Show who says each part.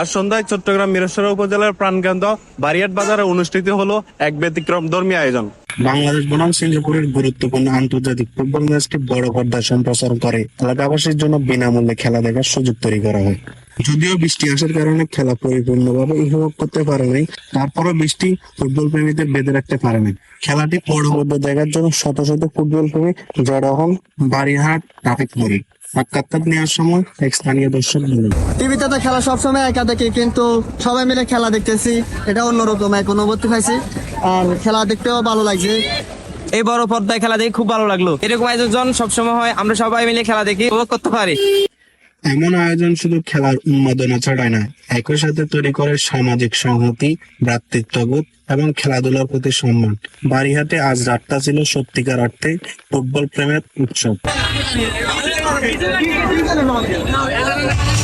Speaker 1: আজ সন্ধ্যায় চট্টগ্রাম মিরেশ্বর উপজেলার প্রাণকেন্দ্র বারিয়াট বাজারে অনুষ্ঠিত হলো এক ব্যতিক্রম ধর্মী আয়োজন।
Speaker 2: বাংলাদেশ বনাম সিঙ্গাপুরের গুরুত্বপূর্ণ আন্তর্জাতিক ফুটবল ম্যাচটি বড় পর্দায় সম্প্রচার করে। এলাকাবাসীর জন্য বিনামূল্যে খেলা দেখার সুযোগ তৈরি করা হয়। যদিও বৃষ্টি আসার কারণে খেলা পরিপূর্ণভাবে উপভোগ করতে পারে নাই, তারপরও বৃষ্টি ফুটবল প্রেমীদের বেঁধে রাখতে পারে নাই। খেলাটি পর্দায় দেখার জন্য শত শত ফুটবল প্রেমী জড়ো হন বাড়িহাট ট্রাফিক মোড়ে সাক্ষাৎকার নেওয়ার সময় এক স্থানীয় দর্শক বলেন
Speaker 3: টিভিতে তো খেলা সবসময় একা দেখি কিন্তু সবাই মিলে খেলা দেখতেছি। এটা অন্যরকম এক অনুভূতি পাইছি আর খেলা দেখতেও ভালো লাগছে।
Speaker 4: এই বড় পর্দায় খেলা দেখে খুব ভালো লাগল। এরকম আয়োজন সবসময় হয় আমরা সবাই মিলে খেলা দেখি উপভোগ করতে পারি।
Speaker 2: এমন আয়োজন শুধু খেলার উন্মাদনা ছড়ায় না একই সাথে তৈরি করে সামাজিক সংহতি ভ্রাতৃত্ববোধ এবং খেলাধুলার প্রতি সম্মান। বাড়িহাটে আজ রাতটা ছিল সত্যিকার অর্থে ফুটবল প্রেমের উৎসব। He's in the okay.